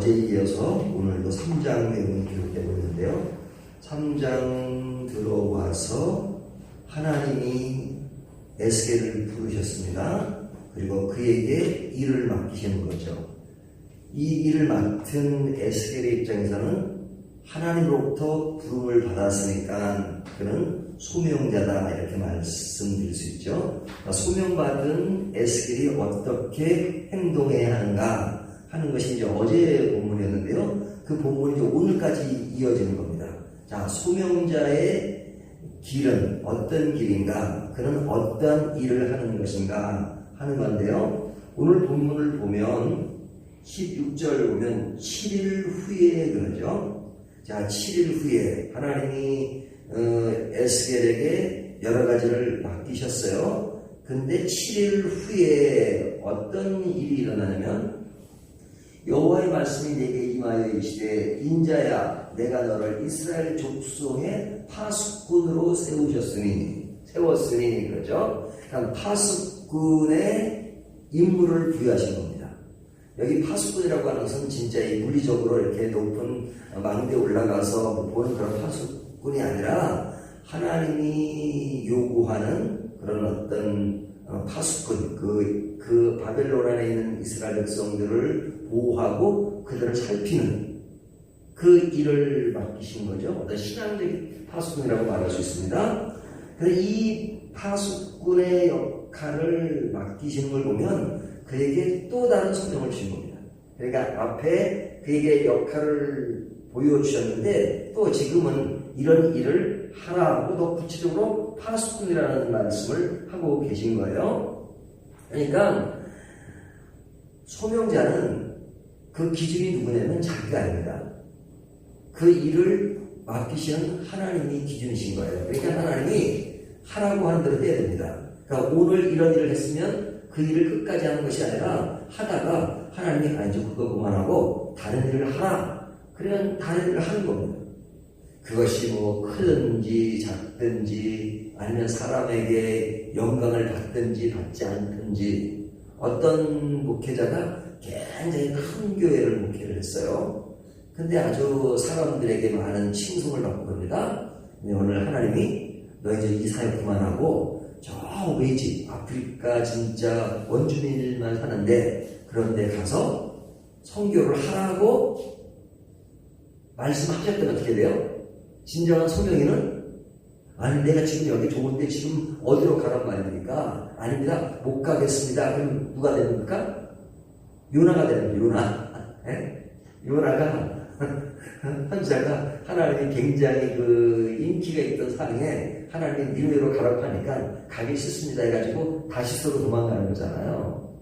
어제 이어서 오늘도 3장 내용이 기록되고 있는데요. 3장 들어와서 하나님이 에스겔을 부르셨습니다. 그리고 그에게 일을 맡기시는 거죠. 이 일을 맡은 에스겔의 입장에서는 하나님으로부터 부름을 받았으니까 그는 소명자다 이렇게 말씀드릴 수 있죠. 그러니까 소명받은 에스겔이 어떻게 행동해야 하는가 하는 것이 이제 어제 본문이었는데요. 그 본문이 이제 오늘까지 이어지는 겁니다. 자, 소명자의 길은 어떤 길인가? 그는 어떤 일을 하는 것인가? 하는 건데요. 오늘 본문을 보면 16절 보면 7일 후에 그러죠. 자, 7일 후에 하나님이 어, 에스겔에게 여러 가지를 맡기셨어요. 근데 7일 후에 어떤 일이 일어나냐면 여호와의 말씀이 내게 임하여 이르시되 인자야 내가 너를 이스라엘 족속의 파수꾼으로 세우셨으니 세웠으니 그러죠. 그럼 파수꾼의 임무를 부여하신 겁니다. 여기 파수꾼이라고 하는 것은 진짜 이 물리적으로 이렇게 높은 망대에 올라가서 보는 그런 파수꾼이 아니라 하나님이 요구하는 그런 어떤 어, 파수꾼, 그, 그 바벨론 안에 있는 이스라엘 백성들을 보호하고 그들을 살피는 그 일을 맡기신 거죠. 어떤 신앙적인 파수꾼이라고 말할 수 있습니다. 그런데 이 파수꾼의 역할을 맡기시는 걸 보면 그에게 또 다른 소명을 주신 겁니다. 그러니까 앞에 그에게 역할을 보여주셨는데 또 지금은 이런 일을 하라고 더 구체적으로 파수꾼이라는 말씀을 하고 계신 거예요. 그러니까 소명자는 그 기준이 누구냐면 자기가 아닙니다. 그 일을 맡기시는 하나님이 기준이신 거예요. 그러니까 하나님이 하라고 하는 대로 해야 됩니다. 그러니까 오늘 이런 일을 했으면 그 일을 끝까지 하는 것이 아니라 하다가 하나님이 아니죠. 그거 그만하고 다른 일을 하라. 그러면 다른 일을 하는 겁니다. 그것이 뭐 크든지 작든지 아니면 사람에게 영광을 받든지 받지 않든지 어떤 목회자가 굉장히 큰 교회를 목회를 했어요. 근데 아주 사람들에게 많은 칭송을 받고 그럽니다. 오늘 하나님이 너 이제 이 사역 그만하고 저 외지 아프리카 진짜 원주민들만 사는데 그런데 가서 성교를 하라고 말씀하셨다면 어떻게 돼요? 진정한 소명이는 아니 내가 지금 여기 좋은데 지금 어디로 가란 말입니까? 아닙니다. 못 가겠습니다. 그럼 누가 됩니까? 요나가 되는. 요나. 예? 요나가 현자가 하나님이 굉장히 그 인기가 있던 상에 하나님 니누에로 가라고 하니까 가기 싫습니다 해가지고 다시스로 도망가는 거잖아요.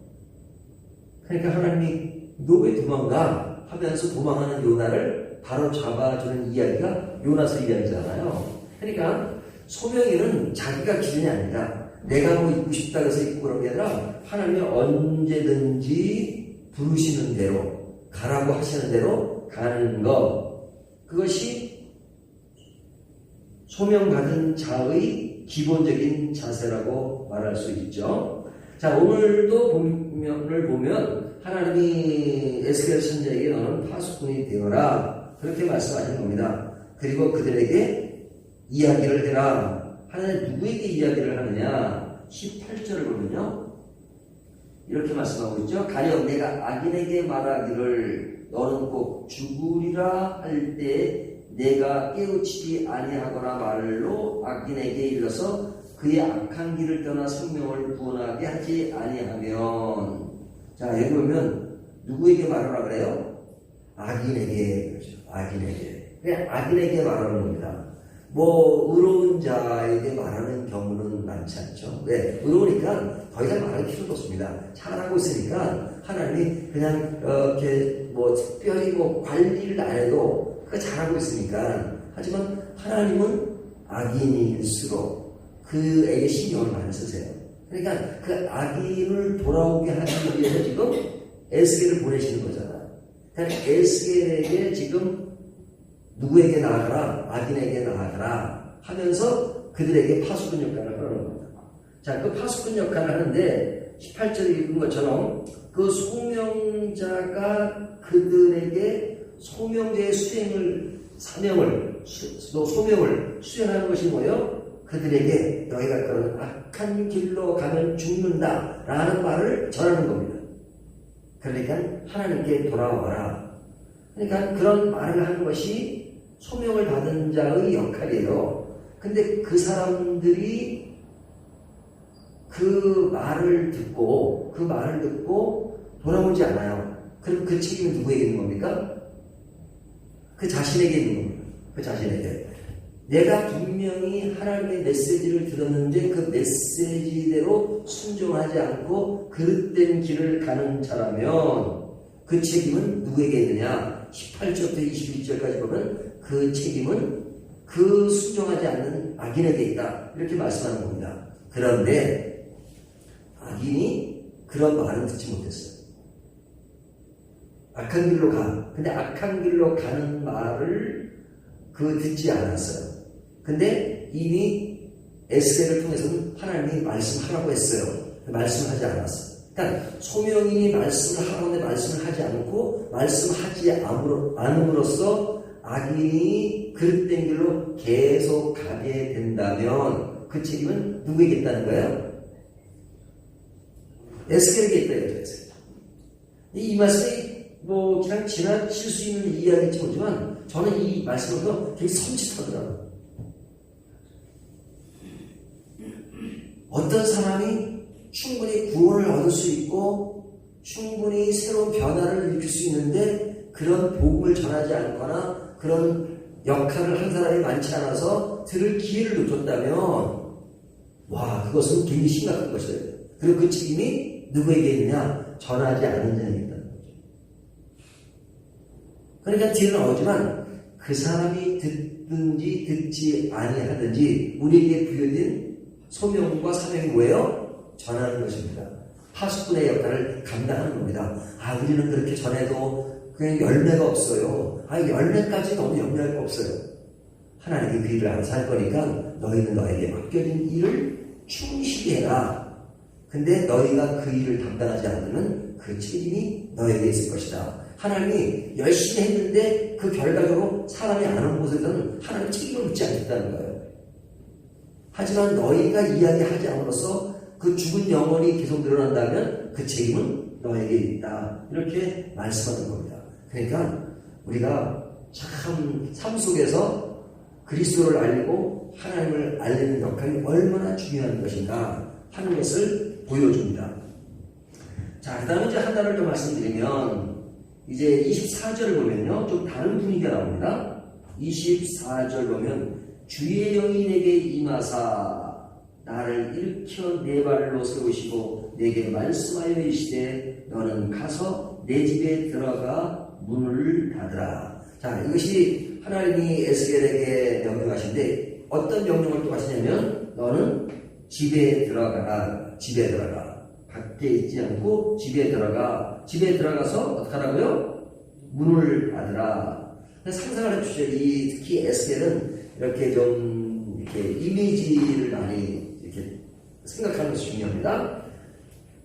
그러니까 하나님이 너 왜 도망가? 하면서 도망하는 요나를 바로 잡아주는 이야기가 요나서 이야기잖아요. 그러니까 소명이는 자기가 기준이 아니다. 내가 뭐 있고 싶다 해서 있고 그런 게 아니라 하나님이 언제든지 부르시는 대로 가라고 하시는 대로 가는 것 그것이 소명받은 자의 기본적인 자세라고 말할 수 있죠. 자 오늘도 본면을 보면 하나님이 에스겔 선자에게 너는 파수꾼이 되어라 그렇게 말씀하신 겁니다. 그리고 그들에게 이야기를 해라. 하나님 누구에게 이야기를 하느냐? 18절을 보면요. 이렇게 말씀하고 있죠. 가령 내가 악인에게 말하기를 너는 꼭 죽으리라 할 때 내가 깨우치지 아니하거나 말로 악인에게 일러서 그의 악한 길을 떠나 생명을 구원하게 하지 아니하면 자 여기 보면 누구에게 말하라 그래요? 악인에게 그렇죠. 악인에게 그냥 악인에게 말하는 겁니다. 뭐 의로운 자에게 말하는 경우는 많지 않죠. 왜? 의로우니까 더 이상 말할 필요도 없습니다. 잘하고 있으니까 하나님이 그냥 어, 이렇게 뭐 특별히 뭐 관리를 안 해도 그 잘하고 있으니까 하지만 하나님은 악인일수록 그에게 신경을 많이 쓰세요. 그러니까 그 악인을 돌아오게 하기 위해서 지금 에스겔을 보내시는 거잖아요. 그러니까 에스겔에게 지금 누구에게 나아가라? 악인에게 나아가라 하면서 그들에게 파수꾼 역할을 하는 겁니다. 자, 그 파수꾼 역할을 하는데 18절에 읽은 것처럼 그 소명자가 그들에게 소명제의 수행을 사명을 수- 또 소명을 수행하는 것이 뭐예요? 그들에게 너희가 그런 악한 길로 가면 죽는다 라는 말을 전하는 겁니다. 그러니까 하나님께 돌아와라. 그러니까 그런 말을 하는 것이 소명을 받은 자의 역할이에요. 근데 그 사람들이 그 말을 듣고 그 말을 듣고 돌아오지 않아요. 그럼 그 책임은 누구에게 있는 겁니까? 그 자신에게 있는 겁니다. 그 자신에게. 내가 분명히 하나님의 메시지를 들었는데 그 메시지대로 순종하지 않고 그릇된 길을 가는 자라면 그 책임은 누구에게 있느냐? 18절부터 21절까지 보면 그 책임은 그 순종하지 않는 악인에게 있다. 이렇게 말씀하는 겁니다. 그런데 악인이 그런 말을 듣지 못했어요. 악한 길로 가. 근데 악한 길로 가는 말을 그 듣지 않았어요. 근데 이미 에스겔을 통해서는 하나님이 말씀하라고 했어요. 말씀을 하지 않았어요. 그러니까 소명인이 말씀을 하라는데 말씀을 하지 않고 말씀하지 않음으로- 않음으로써 악인이 그릇된 길로 계속 가게 된다면 그 책임은 누구에게 있다는 거예요? 에스겔에게 있다 이거죠. 이 말씀이 뭐 그냥 지나칠 수 있는 이야기일지 모르지만 저는 이 말씀으로 되게 섬찟하더라고요. 어떤 사람이 충분히 구원을 얻을 수 있고 충분히 새로운 변화를 일으킬 수 있는데 그런 복음을 전하지 않거나 그런 역할을 한 사람이 많지 않아서 들을 기회를 놓쳤다면 와 그것은 굉장히 심각한 것이에요. 그리고 그 책임이 누구에게 있느냐 전하지 않은 자에게 있다는. 그러니까 뒤에 나오지만 그 사람이 듣든지 듣지 아니하든지 우리에게 부여된 소명과 사명이 뭐예요? 전하는 것입니다. 파수꾼의 역할을 감당하는 겁니다. 아, 우리는 그렇게 전해도 그냥 열매가 없어요. 아, 열매까지 너무 열매가 없어요. 하나님이 그 일을 알아서 할 거니까 너희는 너에게 맡겨진 일을 충실히 해라. 근데 너희가 그 일을 담당하지 않으면 그 책임이 너에게 있을 것이다. 하나님이 열심히 했는데 그 결과적으로 사람이 안 온 곳에서는 하나님 책임을 묻지 않겠다는 거예요. 하지만 너희가 이야기하지 않음으로써 그 죽은 영혼이 계속 늘어난다면 그 책임은 너에게 있다. 이렇게 말씀하는 겁니다. 그러니까 우리가 참 삶 속에서 그리스도를 알리고 하나님을 알리는 역할이 얼마나 중요한 것인가 하는 것을 보여줍니다. 자, 그 다음에 이제 하나를 더 말씀드리면 이제 24절을 보면요. 좀 다른 분위기가 나옵니다. 24절 보면 주의 영이 내게 임하사 나를 일으켜 내 발로 세우시고 내게 말씀하여 이시되 너는 가서 내 집에 들어가 문을 닫으라. 자, 이것이 하나님이 에스겔에게 명령하신데 어떤 명령을 또 하시냐면 너는 집에 들어가라. 집에 들어가. 밖에 있지 않고 집에 들어가. 집에 들어가서 어떻게 하라고요? 문을 닫으라. 상상을. 이 특히 에스겔은 이렇게 좀 이렇게 이미지를 많이 생각하는 것이 중요합니다.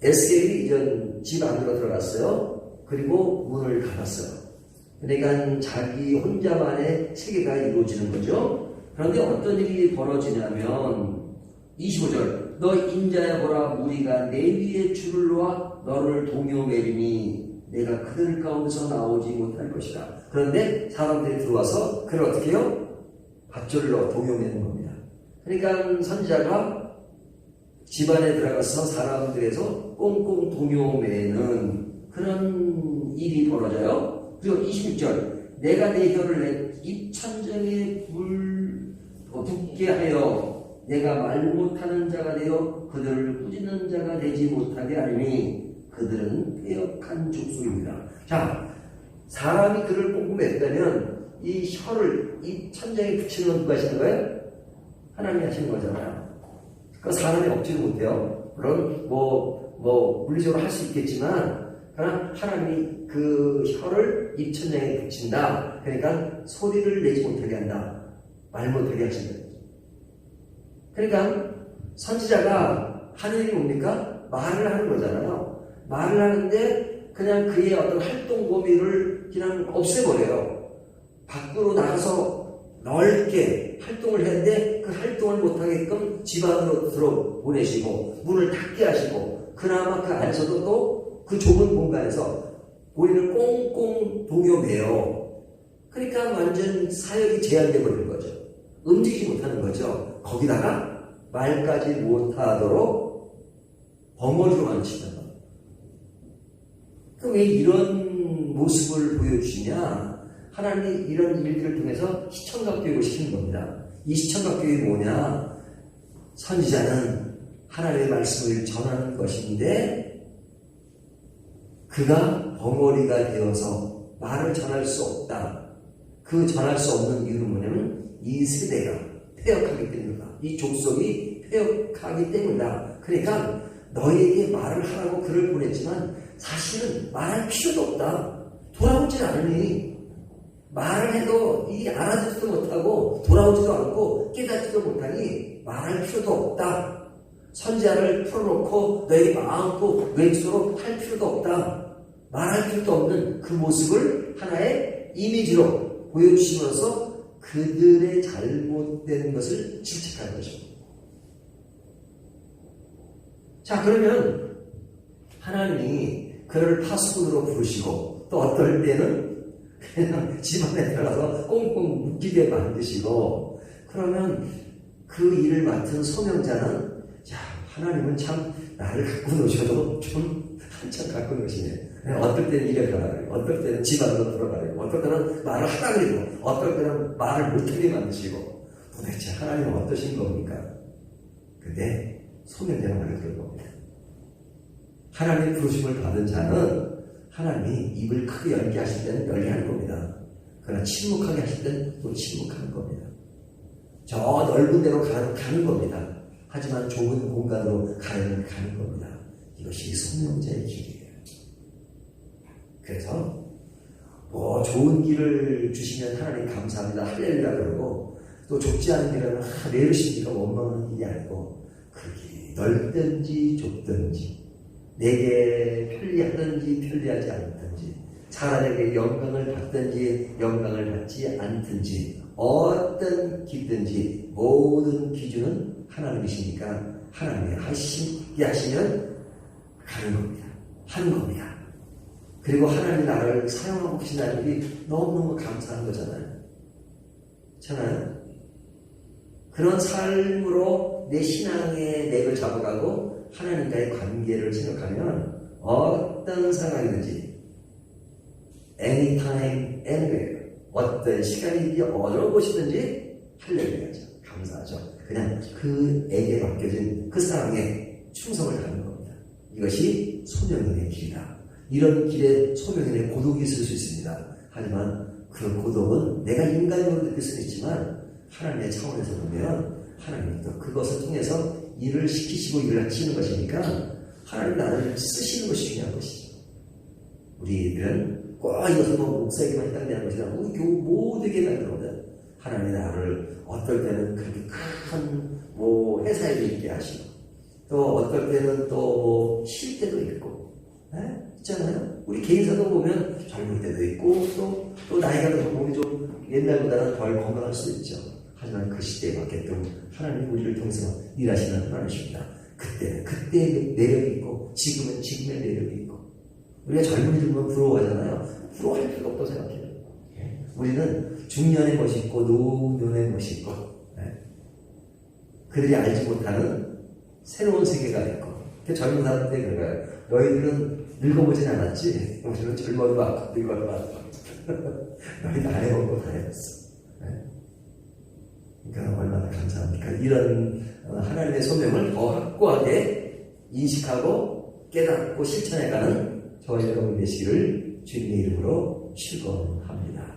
에스겔이 이전 집 안으로 들어갔어요. 그리고 문을 닫았어요. 그러니까 자기 혼자만의 세계가 이루어지는 거죠. 그런데 어떤 일이 벌어지냐면 25절 너 인자야 보라 무리가 내 위에 줄을 놓아 너를 동요매리니 내가 그들 가운데서 나오지 못할 것이다. 그런데 사람들이 들어와서 그를 어떻게 해요? 밧줄로 동요매는 겁니다. 그러니까 선지자가 집안에 들어가서 사람들에서 꽁꽁 동요매는 그런 일이 벌어져요. 그리고 26절 내가 내 혀를 내 입천장에 불 붙게 하여 내가 말 못하는 자가 되어 그들을 꾸짖는 자가 되지 못하게 하리니 그들은 폐역한 족속입니다. 자, 사람이 그를 꼼꼼했다면 이 혀를 이 천장에 붙이는 거예요? 하나님이 하시는 거잖아요. 그 사람이 억지로 못해요. 물론 뭐, 뭐 물리적으로 할 수 있겠지만 그러나 하나님이 그 혀를 입천장에 붙인다. 그러니까 소리를 내지 못하게 한다. 말 못하게 하신다. 그러니까 선지자가 하는 일이 뭡니까? 말을 하는 거잖아요. 말을 하는데 그냥 그의 어떤 활동 범위를 그냥 없애버려요. 밖으로 나가서 넓게 활동을 했는데 그 활동을 못하게끔 집 안으로 들어 보내시고 문을 닫게 하시고 그나마 그 안에서도 또 그 좁은 공간에서 우리를 꽁꽁 동요매요. 그러니까 완전 사역이 제한돼 버리는 거죠. 움직이지 못하는 거죠. 거기다가 말까지 못하도록 벙어리로만 치는 거. 그왜 이런 모습을 보여주시냐? 하나님이 이런 일들을 통해서 시청각 교육을 시키는 겁니다. 이 시청각 교육이 뭐냐? 선지자는 하나님의 말씀을 전하는 것인데 그가 벙어리가 되어서 말을 전할 수 없다. 그 전할 수 없는 이유는 뭐냐면 이 세대가 폐역하기 때문이다. 이 족속이 폐역하기 때문이다. 그러니까 너희에게 말을 하라고 글을 보냈지만 사실은 말할 필요도 없다. 돌아오질 않으니 말을 해도 이 알아듣지도 못하고 돌아오지도 않고 깨닫지도 못하니 말할 필요도 없다. 선지자를 풀어놓고 너에게 마음고 왼수로 할 필요도 없다. 말할 필요도 없는 그 모습을 하나의 이미지로 보여주심으로써 그들의 잘못된 것을 질책하는 것입니다. 자, 그러면 하나님이 그를 파수꾼으로 부르시고 또 어떨 때는 그냥 집안에 들어가서 꽁꽁 묶이게 만드시고 그러면 그 일을 맡은 소명자는 야 하나님은 참 나를 갖고 노셔도 좀 한참 갖고 노시네. 어떨 때는 일에 들어가고 어떨 때는 집안으로 들어가고 어떨 때는 말을 하라 그리고 어떨 때는 말을 못하게 만드시고 도대체 하나님은 어떠신 겁니까? 근데 소명자는 말을 들을 겁니다. 하나님의 부르심을 받은 자는 하나님이 입을 크게 열게 하실 때는 열게 하는 겁니다. 그러나 침묵하게 하실 때는 또 침묵하는 겁니다. 저 넓은 데로 가는, 가는 겁니다. 하지만 좁은 공간으로 가는, 가는 겁니다. 이것이 소명자의 길이에요. 그래서 뭐 좋은 길을 주시면 하나님 감사합니다. 할렐루야 그러고 또 좁지 않은 길은 아, 내르십니까 원망하는 길이 아니고 그 길이 넓든지 좁든지 내게 편리하든지 편리하지 않든지 사람에게 영광을 받든지 영광을 받지 않든지 어떤 길든지 모든 기준은 하나님이시니까 하나님이 하시게 하시면 가는 겁니다. 하는 겁니다. 그리고 하나님이 나를 사용하고 계신다는 게 너무너무 감사한 거잖아요. 그렇잖아요. 그런 삶으로 내 신앙의 맥을 잡아가고 하나님과의 관계를 생각하면 어떤 상황이든지 anytime, anywhere 어떤 시간이든지 어느 곳이든지 할렐루야죠. 감사하죠. 그냥 그에게 맡겨진 그 사랑에 충성을 다하는 겁니다. 이것이 소명인의 길이다. 이런 길에 소명인의 고독이 있을 수 있습니다. 하지만 그 고독은 내가 인간으로 느낄 수는 있지만 하나님의 차원에서 보면 하나님이 또 그것을 통해서 일을 시키시고 일을 하시는 것이니까 하나님 나를 쓰시는 것이 중요한 것이죠. 우리들은 꼭 이것은 뭐 목사에게만 해당되는 것이 아니고 우리 교우 모두에게 해당되거든. 하나님 나를 어떨 때는 그렇게 큰 뭐 회사에 있게 하시고 또 어떨 때는 또쉴 때도 있고 에? 있잖아요. 우리 개인사도 보면 젊을 때도 있고 또, 또 나이가 들어서 몸이 좀 옛날보다는 덜 건강할 수도 있죠. 하지만 그 시대에 맞게끔 하나님 우리를 통해서 일하시는 하나님이십니다. 그때 그때의 매력이 있고 지금은 지금의 매력이 있고 우리가 젊은이들 보면 부러워하잖아요. 부러워할 필요 없다고 생각해요. 예. 우리는 중년의 멋있고 노년의 멋있고 예. 그들이 알지 못하는 새로운 세계가 있고 그 젊은 사람들이 그런가요? 너희들은 늙어보진 않았지? 우리는 젊어도 많고 늙어도 많고 너희 다 해보고 다 해봤어. 예. 그러니까 얼마나 감사합니까? 이런 어, 하나님의 소명을 더 확고하게 인식하고 깨닫고 실천해가는 저와 여러분 되시기를 주님의 이름으로 축원합니다.